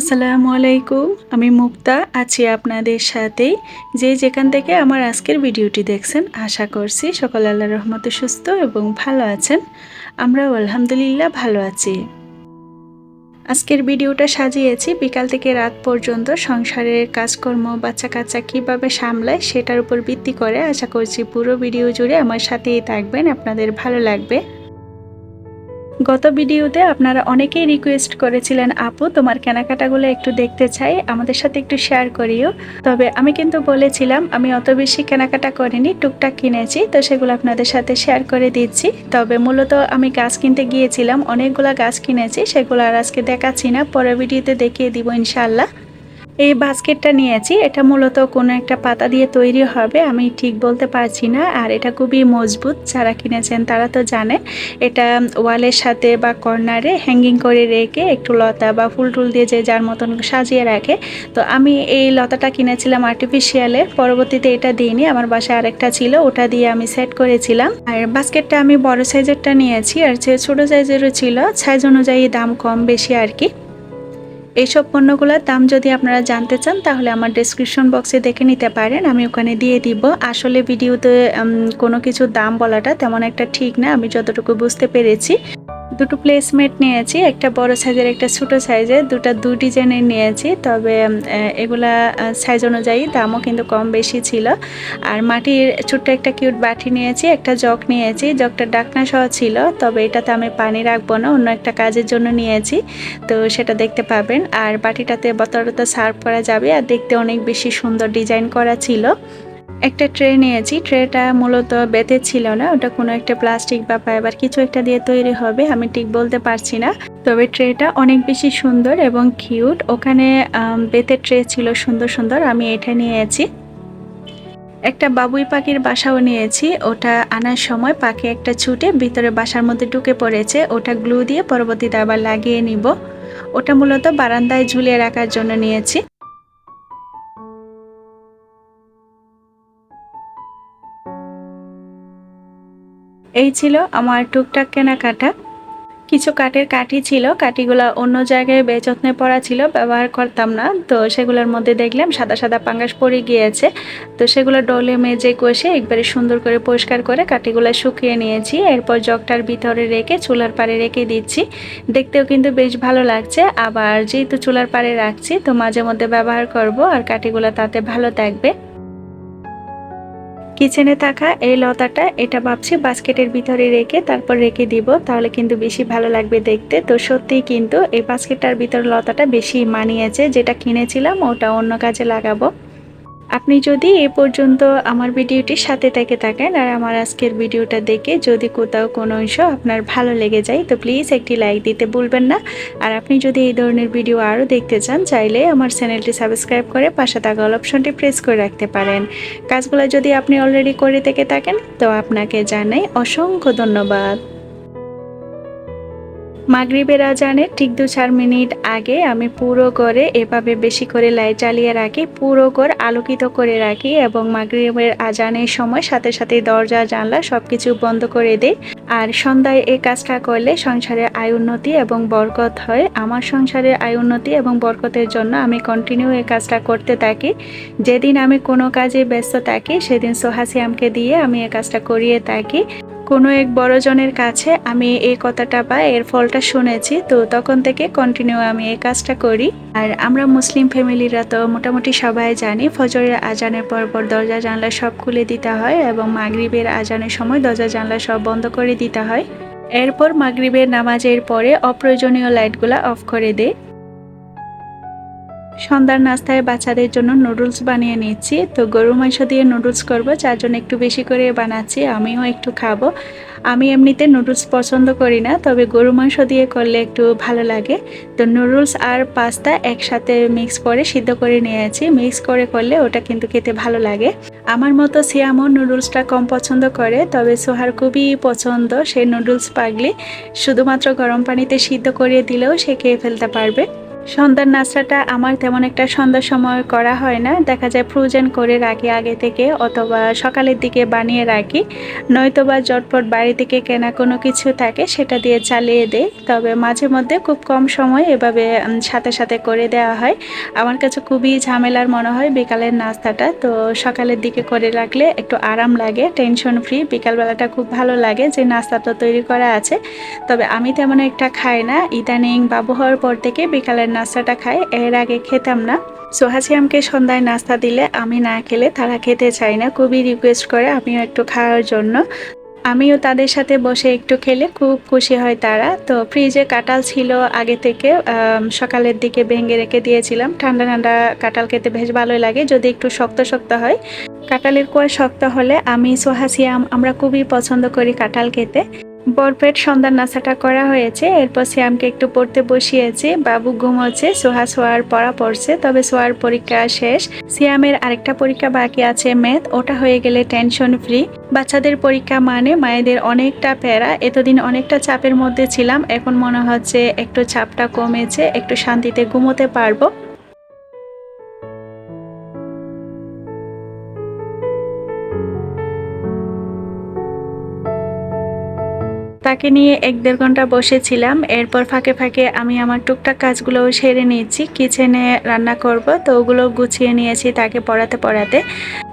আসসালামু আলাইকুম। আমি মুক্তা, আছি আপনাদের সাথেই যে যেখান থেকে আমার আজকের ভিডিওটি দেখছেন, আশা করছি সকল আল্লাহ রহমতে সুস্থ এবং ভালো আছেন। আমরাও আলহামদুলিল্লাহ ভালো আছি। আজকের ভিডিওটা সাজিয়েছি, বিকাল থেকে রাত পর্যন্ত সংসারের কাজকর্ম বাচ্চা কাচ্চা কীভাবে সামলায় সেটার উপর ভিত্তি করে। আশা করছি পুরো ভিডিও জুড়ে আমার সাথেই থাকবেন, আপনাদের ভালো লাগবে। গত ভিডিওতে আপনারা অনেকেই রিকোয়েস্ট করেছিলেন, আপু, তোমার কেনাকাটাগুলো একটু দেখতে চাই, আমাদের সাথে একটু শেয়ার করিও। তবে আমি কিন্তু বলেছিলাম, আমি অত বেশি কেনাকাটা করিনি, টুকটাক কিনেছি, তো সেগুলো আপনাদের সাথে শেয়ার করে দিচ্ছি। তবে মূলত আমি গাছ কিনতে গিয়েছিলাম, অনেকগুলো গাছ কিনেছি, সেগুলো আর আজকে দেখাচ্ছি না, পরের ভিডিওতে দেখিয়ে দিব ইনশাল্লাহ এই বাস্কেটটা নিয়েছি। এটা মূলত কোনো একটা পাতা দিয়ে তৈরি হবে, আমি ঠিক বলতে পারছি না। আর এটা খুবই মজবুত, যারা কিনেছেন তারা তো জানে। এটা ওয়ালের সাথে বা কর্নারে হ্যাঙ্গিং করে রেখে একটু লতা বা ফুল টুল দিয়ে যে যার মতন সাজিয়ে রাখে। তো আমি এই লতাটা কিনেছিলাম আর্টিফিশিয়ালের পরবর্তীতে এটা দিইনি। আমার বাসায় আরেকটা ছিল, ওটা দিয়ে আমি সেট করেছিলাম। আর বাস্কেটটা আমি বড় সাইজেরটা নিয়েছি, আর যে ছোটো সাইজেরও ছিল সাইজ অনুযায়ী দাম কম, বেশি আর কি। এইসব পণ্যগুলোর দাম যদি আপনারা জানতে চান, তাহলে আমার ডিসক্রিপশন বক্সে দেখে নিতে পারেন। আমি ওখানে দিয়ে দিব। আসলে ভিডিওতে কোনো কিছু দাম বলাটা তেমন একটা ঠিক না। আমি যতটুকু বুঝতে পেরেছি। দুটো প্লেসমেট নিয়েছি, একটা বড় সাইজের একটা ছোটো সাইজের দুটা দু ডিজাইনের নিয়েছি, তবে এগুলা সাইজ অনুযায়ী দামও কিন্তু কম বেশি ছিল। আর মাটির ছোট্ট একটা কিউট বাটি নিয়েছি, একটা জগ নিয়েছি। জগটা ডাকনা সহ ছিল, তবে এটাতে আমি পানি রাখব না, অন্য একটা কাজের জন্য নিয়েছি। তো সেটা দেখতে পাবেন। আর বাটিটাতে বতরতা সার্ভ করা যাবে, আর দেখতে অনেক বেশি সুন্দর ডিজাইন করা ছিল। একটা ট্রে নিয়েছি। ট্রেটা মূলত বেতে ছিল না, ওটা কোনো একটা প্লাস্টিক বা ফাইবার কিছু একটা দিয়ে তৈরি হবে, আমি ঠিক বলতে পারছি না। তবে ট্রেটা অনেক বেশি সুন্দর এবং কিউট ওখানে বেতের ট্রে ছিল সুন্দর সুন্দর, আমি এটা নিয়েছি। একটা বাবুই পাখির বাসাও নিয়েছি, ওটা আনার সময় পাখি একটা ছুটে ভিতরে বাসার মধ্যে ঢুকে পড়েছে, ওটা গ্লু দিয়ে পরবর্তীতে আবার লাগিয়ে নিব। ওটা মূলত বারান্দায় ঝুলিয়ে রাখার জন্য নিয়েছি। এই ছিল আমার টুকটাক কেনাকাটা। কিছু কাঠের কাঠি ছিল, কাঠিগুলো অন্য জায়গায় বেযত্নে পড়া ছিল, ব্যবহার করতাম না। তো সেগুলোর মধ্যে দেখলাম সাদা সাদা পাঙ্গাস পড়ে গিয়েছে। তো সেগুলো ডলে মেজে কষে একবারে সুন্দর করে পরিষ্কার করে কাঠিগুলো শুকিয়ে নিয়েছি। এরপর জগটার ভিতরে রেখে চুলার পাড়ে রেখে দিচ্ছি। দেখতেও কিন্তু বেশ ভালো লাগছে। আবার যেহেতু চুলার পাড়ে রাখছি, তো মাঝে মধ্যে ব্যবহার করব আর কাঠিগুলো তাতে ভালো থাকবে। কিচেনে থাকা এই লতাটা এটা ভাবছি বাস্কেটের ভিতরে রেখে তারপর রেখে দিব, তাহলে কিন্তু বেশি ভালো লাগবে দেখতে। তো সত্যিই কিন্তু এই বাস্কেটটার ভিতরে লতাটা বেশি মানিয়েছে, যেটা কিনেছিলাম ওটা অন্য কাজে লাগাবো। আপনি যদি এ পর্যন্ত আমার ভিডিওটির সাথে থেকে থাকেন আর আমার আজকের ভিডিওটা দেখে যদি কোথাও কোনো অংশ আপনার ভালো লেগে যায়, তো প্লিজ একটি লাইক দিতে ভুলবেন না। আর আপনি যদি এই ধরনের ভিডিও আরও দেখতে চান, চাইলে আমার চ্যানেলটি সাবস্ক্রাইব করে পাশে থাকা অল অপশনটি প্রেস করে রাখতে পারেন। কাজগুলো যদি আপনি অলরেডি করে থেকে থাকেন, তো আপনাকে জানাই অসংখ্য ধন্যবাদ। মাগরিবের আজানের ঠিক দু চার মিনিট আগে আমি পুরো করে এভাবে বেশি করে লাইট জ্বালিয়ে রাখি, পুরো ঘর আলোকিত করে রাখি এবং মাগরিবের আজানের সময় সাথে সাথে দরজা, জানলা সব কিছু বন্ধ করে দিই। আর সন্ধ্যায় এই কাজটা করলে সংসারে আয় উন্নতি এবং বরকত হয়। আমার সংসারে আয় উন্নতি এবং বরকতের জন্য আমি কন্টিনিউ এই কাজটা করতে থাকি। যেদিন আমি কোনো কাজে ব্যস্ত থাকি, সেদিন সোহাসিয়ামকে দিয়ে আমি এই কাজটা করিয়ে থাকি। কোনো এক বড়জনের কাছে আমি এই কথাটা বা এর ফলটা শুনেছি, তো তখন থেকে কন্টিনিউ আমি এই কাজটা করি। আর আমরা মুসলিম ফ্যামিলিরা তো মোটামুটি সবাই জানি, ফজরের আজানের পর পর দরজা, জানলা সব খুলে দিতে হয় এবং মাগরিবের আজানের সময় দরজা, জানলা সব বন্ধ করে দিতে হয়। এরপর মাগরিবের নামাজের পরে অপ্রয়োজনীয় লাইটগুলো অফ করে দেয় সন্ধ্যার নাস্তায় বাচ্চাদের জন্য নুডলস বানিয়ে নিচ্ছি। তো গরু মাংস দিয়ে নুডলস করব যার জন্য একটু বেশি করে বানাচ্ছি, আমিও একটু খাব। আমি এমনিতে নুডলস পছন্দ করি না, তবে গরু মাংস দিয়ে করলে একটু ভালো লাগে। তো নুডলস আর পাস্তা একসাথে মিক্স করে সিদ্ধ করে নিয়েছি। মিক্স করে করলে ওটা কিন্তু খেতে ভালো লাগে। আমার মতো সিয়ামও নুডলসটা কম পছন্দ করে, তবে সোহার খুবই পছন্দ। সেই নুডলস পাগলি, শুধুমাত্র গরম পানিতে সিদ্ধ করে দিলেও সে খেয়ে ফেলতে পারবে। সন্ধ্যার নাস্তাটা আমার তেমন একটা সন্ধ্যার সময় করা হয় না। দেখা যায় ফ্রোজেন করে রাখি আগে থেকে অথবা সকালের দিকে বানিয়ে রাখি। নয়তো বা জটপট বাড়ি থেকে কেনা কোনো কিছু থাকে সেটা দিয়ে চালিয়ে দেই। তবে মাঝে মধ্যে খুব কম সময় এভাবে সাথে সাথে করে দেওয়া হয়। আমার কাছে খুবই ঝামেলার মনে হয় বিকালের নাস্তাটা। তো সকালের দিকে করে রাখলে একটু আরাম লাগে, টেনশন ফ্রি বিকালবেলাটা খুব ভালো লাগে যে নাস্তাটা তৈরি করা আছে। তবে আমি তেমন একটা খাই না। ইদানিং বাবু হওয়ার পর থেকে বিকালের নাস্তাটা খাই, এর আগে খেতাম না। সোহাসিয়ামকে সন্ধ্যায় নাস্তা দিলে আমি না খেলে তারা খেতে চায় না, খুবই রিকোয়েস্ট করে আমিও একটু খাওয়ার জন্য। আমিও তাদের সাথে বসে একটু খেলে খুব খুশি হয় তারা। তো ফ্রিজে কাঁঠাল ছিল আগে থেকে সকালের দিকে ভেঙে রেখে দিয়েছিলাম। ঠান্ডা ঠান্ডা কাঁঠাল খেতে বেশ ভালোই লাগে, যদি একটু শক্ত শক্ত হয়। কাঁঠালের কোয়া শক্ত হলে আমি সোহাসিয়াম আমরা খুবই পছন্দ করি কাঁঠাল খেতে। বরপেট সন্ধ্যার নাস্তাটা করা হয়েছে। এরপর শ্যামকে একটু পড়তে বসিয়েছে। বাবু ঘুমোচ্ছে, সোহা সোয়ার পড়া পড়ছে, তবে সোয়ার পরীক্ষা শেষ। সিয়ামের আরেকটা পরীক্ষা বাকি আছে ম্যাথ, ওটা হয়ে গেলে টেনশন ফ্রি। বাচ্চাদের পরীক্ষা মানে মায়েদের অনেকটা প্যারা। এতদিন অনেকটা চাপের মধ্যে ছিলাম, এখন মনে হচ্ছে একটু চাপটা কমেছে, একটু শান্তিতে ঘুমোতে পারব। তাকে নিয়ে এক দেড় ঘণ্টা বসেছিলাম। এরপর ফাঁকে ফাঁকে আমি আমার টুকটাক কাজগুলো সেরে নিয়েছি। কিচেনে রান্না করব, তো ওগুলো গুছিয়ে নিয়েছি তাকে পড়াতে পড়াতে।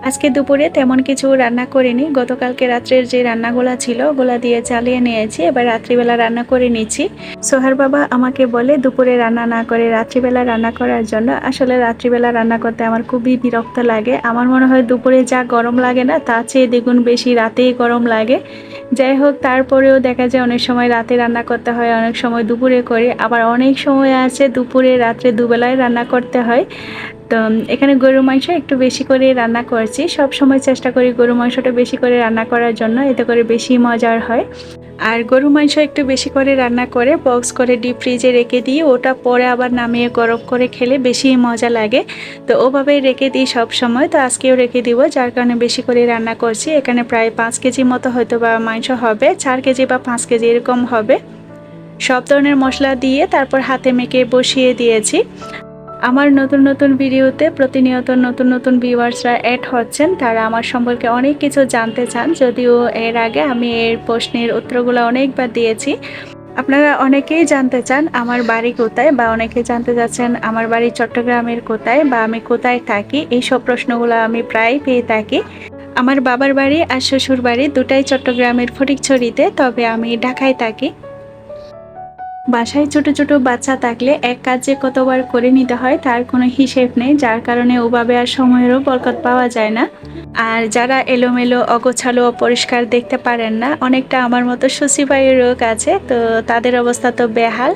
আজকে দুপুরে তেমন কিছু রান্না করিনি। গতকালকে রাত্রের যে রান্নাগুলো ছিল, ওগুলা দিয়ে চালিয়ে নিয়েছি। এবার রাত্রিবেলা রান্না করে নিচ্ছি। সোহার বাবা আমাকে বলে, দুপুরে রান্না না করে রাত্রিবেলা রান্না করার জন্য। আসলে রাত্রিবেলা রান্না করতে আমার খুবই বিরক্ত লাগে। আমার মনে হয় দুপুরে যা গরম লাগে না, তার চেয়ে দ্বিগুণ বেশি রাতেই গরম লাগে। যাই হোক, তারপরেও দেখা যায় অনেক সময় রাতে রান্না করতে হয়, অনেক সময় দুপুরে করে। আবার অনেক সময় আছে দুপুরে রাত্রে দুবেলায় রান্না করতে হয়। তো এখানে গরু মাংস একটু বেশি করে রান্না করছি। সব সময় চেষ্টা করি গরু মাংসটা বেশি করে রান্না করার জন্য, এতে করে বেশি মজার হয়। আর গরু মাংস একটু বেশি করে রান্না করে বক্স করে ডিপ ফ্রিজে রেখে দিই ওটা পরে আবার নামিয়ে গরম করে খেলে বেশি মজা লাগে। তো ওভাবেই রেখে দিই সব সময়। তো আজকেও রেখে দিব, যার কারণে বেশি করে রান্না করছি। এখানে প্রায় পাঁচ কেজি মতো হয়তো বা মাংস হবে, চার কেজি বা পাঁচ কেজি এরকম হবে। সব ধরনের মশলা দিয়ে তারপর হাতে মেখে বসিয়ে দিয়েছি। আমার নতুন নতুন ভিডিওতে প্রতিনিয়ত নতুন নতুন ভিউয়ার্সরা অ্যাড হচ্ছেন, তারা আমার সম্পর্কে অনেক কিছু জানতে চান, যদিও এর আগে আমি এর প্রশ্নের উত্তরগুলো অনেকবার দিয়েছি। আপনারা অনেকেই জানতে চান আমার বাড়ি কোথায় বা অনেকে জানতে চাচ্ছেন আমার বাড়ি চট্টগ্রামের কোথায় বা আমি কোথায় থাকি এই সব প্রশ্নগুলো আমি প্রায় পেয়ে থাকি। আমার বাবার বাড়ি আর শ্বশুর বাড়ি দুটাই চট্টগ্রামের ফটিকছড়িতে, তবে আমি ঢাকায় থাকি। বাসায় ছোট ছোট বাচ্চা থাকলে এক কাজে কতবার করে নিতে হয় তার কোনো হিসেব নেই, যার কারণে ওভাবে আর সময়েরও বরকত পাওয়া যায় না। আর যারা এলোমেলো, অগোছালো, অপরিষ্কার দেখতে পারেন না, অনেকটা আমার মতো শশীবায়ু রোগ আছে, তো তাদের অবস্থা তো বেহাল।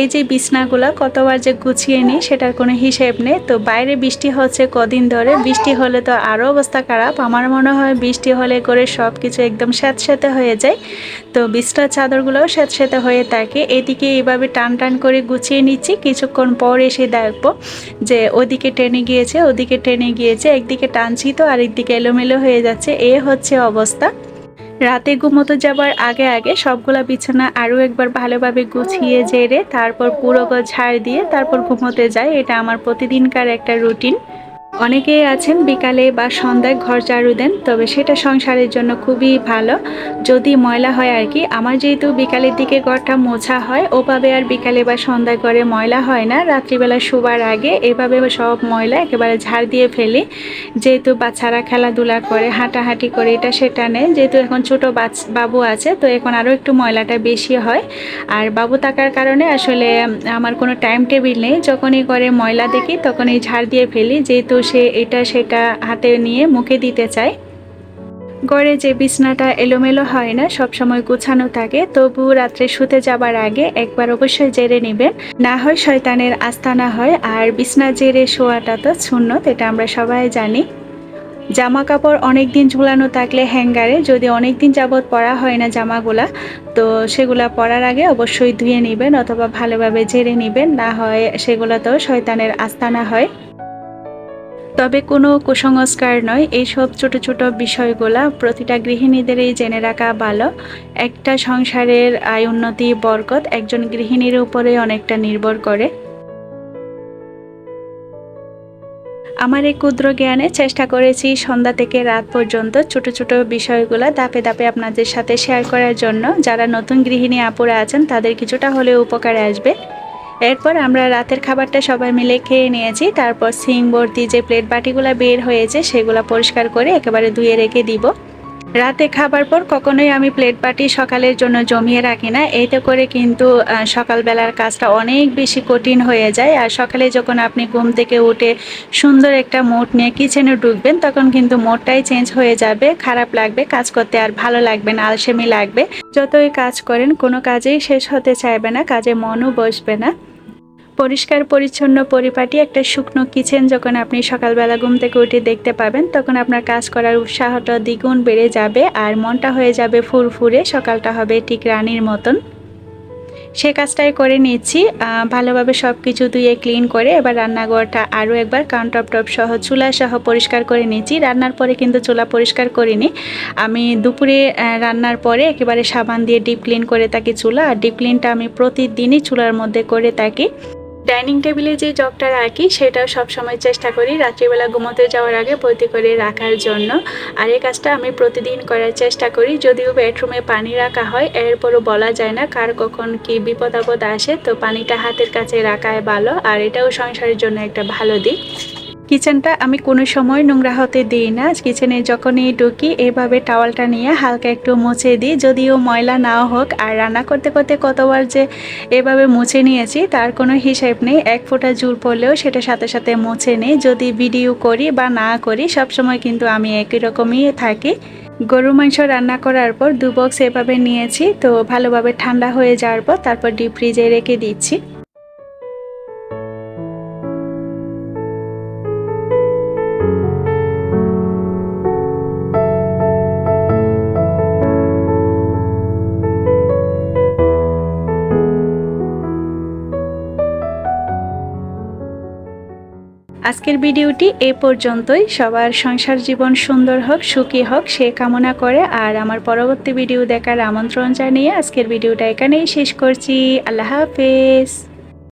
এই যে বিছনাগুলো কতবার যে গুছিয়ে নিই সেটার কোনো হিসেব নেই, তো বাইরে বৃষ্টি হচ্ছে কদিন ধরে, বৃষ্টি হলে তো আরও অবস্থা খারাপ। আমার মনে হয় বৃষ্টি হলে করে সব কিছু একদম স্যাঁতস্যাঁতে হয়ে যায়, তো বিছনার চাদরগুলোও স্যাঁতস্যাঁতে হয়ে থাকে। এদিকে এইভাবে টান টান করে গুছিয়ে নিচ্ছি। কিছুক্ষণ পর এসে দেখব যে ওদিকে টেনে গিয়েছে, ওদিকে টেনে গিয়েছে, একদিকে টানছি তো আরেকদিকে এলোমেলো হয়ে যাচ্ছে। এ হচ্ছে অবস্থা। রাতে ঘুমোতে যাবার আগে আগে সবগুলা বিছানা আরও একবার ভালোভাবে গুছিয়ে জেরে তারপর পুরো ঝাড় দিয়ে তারপর ঘুমোতে যাই। এটা আমার প্রতিদিনকার একটা রুটিন। অনেকেই আছেন বিকালে বা সন্ধ্যায় ঘর ঝাড়ু দেন, তবে সেটা সংসারের জন্য খুবই ভালো। যদি ময়লা হয় আর কি, আমার যেহেতু বিকালের দিকে ঘরটা মোছা হয়, ওভাবে আর বিকালে বা সন্ধ্যায় ঘরে ময়লা হয় না। রাত্রিবেলা শোবার আগে এভাবে সব ময়লা একেবারে ঝাড় দিয়ে ফেলি। যেহেতু বাচ্চারা খেলাধুলা করে, হাঁটাহাঁটি করে, এটা সেটা নেয় যেহেতু এখন ছোট বাবু আছে, তো এখন আরও একটু ময়লাটা বেশি হয়। আর বাবু থাকার কারণে আসলে আমার কোনো টাইম টেবিল নেই। যখনই করে ময়লা দেখি, তখনই ঝাড় দিয়ে ফেলি। যেহেতু সে এটা সেটা হাতে নিয়ে মুখে দিতে চায়। গড়ে যে বিছনাটা এলোমেলো হয় না সবসময় গুছানো থাকে, তবু রাত্রে শুতে যাবার আগে একবার অবশ্যই জেরে নেবেন। না হয় শয়তানের আস্তানা হয়, আর বিছনা জেরে শোয়াটা তো শূন্য এটা আমরা সবাই জানি। জামা কাপড় অনেক দিন ঝুলানো থাকলে হ্যাঙ্গারে, যদি অনেক দিন যাবৎ পরা হয় না জামাগুলা, তো সেগুলা পরার আগে অবশ্যই ধুয়ে নেবেন অথবা ভালোভাবে ঝেড়ে নেবেন, না হয় সেগুলোতেও শয়তানের আস্তানা হয়। তবে কোনো কুসংস্কার নয়, এইসব ছোট ছোট বিষয়গুলা প্রতিটা গৃহিণীদেরই জেনে রাখা ভালো। একটা সংসারের আয় উন্নতি বরকত একজন গৃহিণীর উপরে অনেকটা নির্ভর করে। আমার এই ক্ষুদ্র জ্ঞানে চেষ্টা করেছি সন্ধ্যা থেকে রাত পর্যন্ত ছোট ছোট বিষয়গুলো দাপে দাপে আপনাদের সাথে শেয়ার করার জন্য। যারা নতুন গৃহিণী আপুরা আছেন, তাদের কিছুটা হলেও উপকারে আসবে। এরপর আমরা রাতের খাবারটা সবাই মিলে খেয়ে নিয়েছি। তারপর সিং বর্তি যে প্লেট বাটিগুলো বের হয়েছে, সেগুলো পরিষ্কার করে একেবারে ধুয়ে রেখে দিব। রাতে খাবার পর কখনোই আমি প্লেট বাটি সকালের জন্য জমিয়ে রাখি না। এতে করে কিন্তু সকালবেলার কাজটা অনেক বেশি কঠিন হয়ে যায়। আর সকালে যখন আপনি ঘুম থেকে উঠে সুন্দর একটা মোড নিয়ে কিচেনে ঢুকবেন, তখন কিন্তু মোডটাই চেঞ্জ হয়ে যাবে, খারাপ লাগবে, কাজ করতে আর ভালো লাগবে না, আলসেমি লাগবে। যতই কাজ করেন, কোনো কাজেই শেষ হতে চাইবে না, কাজে মনও বসবে না। পরিষ্কার, পরিচ্ছন্ন পরিপাটি একটা শুকনো কিচেন যখন আপনি সকালবেলা ঘুম থেকে উঠে দেখতে পাবেন, তখন আপনার কাজ করার উৎসাহটা দ্বিগুণ বেড়ে যাবে আর মনটা হয়ে যাবে ফুরফুরে, সকালটা হবে ঠিক রানীর মতন। সে কাজটাই করে নিচ্ছি ভালোভাবে সব কিছু ধুয়ে ক্লিন করে এবার রান্নাঘরটা আরও একবার কাউন্টার টপ সহ চুলা সহ পরিষ্কার করে নিচ্ছি। রান্নার পরে কিন্তু চুলা পরিষ্কার করিনি। আমি দুপুরে রান্নার পরে একেবারে সাবান দিয়ে ডিপ ক্লিন করে থাকি চুলা, আর ডিপ ক্লিনটা আমি প্রতিদিনই চুলার মধ্যে করে থাকি। ডাইনিং টেবিলে যে জগটা রাখি, সেটাও সবসময় চেষ্টা করি রাত্রিবেলা ঘুমোতে যাওয়ার আগে ভর্তি করে রাখার জন্য। আর এই কাজটা আমি প্রতিদিন করার চেষ্টা করি। যদিও বেডরুমে পানি রাখা হয়, এরপরও বলা যায় না কার কখন কি বিপদ আপদ আসে। তো পানিটা হাতের কাছে রাখায় ভালো, আর এটাও সংসারের জন্য একটা ভালো দিক। কিচেনটা আমি কোনো সময় নোংরা হতে দিই না। কিচেনে যখনই ঢুকি, এভাবে টাওয়ালটা নিয়ে হালকা একটু মুছে দিই। যদিও ময়লা নাও হোক, আর রান্না করতে করতে কতবার যে এভাবে মুছে নিয়েছি, তার কোনো হিসেব নেই। এক ফোঁটা জুর পড়লেও সেটা সাথে সাথে মুছে নিই। যদি ভিডিও করি বা না করি, সবসময় কিন্তু আমি একই রকমই থাকি। গরু মাংস রান্না করার পর দু বক্স এভাবে নিয়েছি, তো ভালোভাবে ঠান্ডা হয়ে যাওয়ার পর তারপর ডিপ ফ্রিজে রেখে দিচ্ছি। আজকের ভিডিওটি এ পর্যন্তই। সবার সংসার জীবন সুন্দর হোক, সুখী হোক, সে কামনা করে। আর আমার পরবর্তী ভিডিও দেখার আমন্ত্রণ জানিয়ে আজকের ভিডিওটা এখানেই শেষ করছি। আল্লাহ হাফেজ।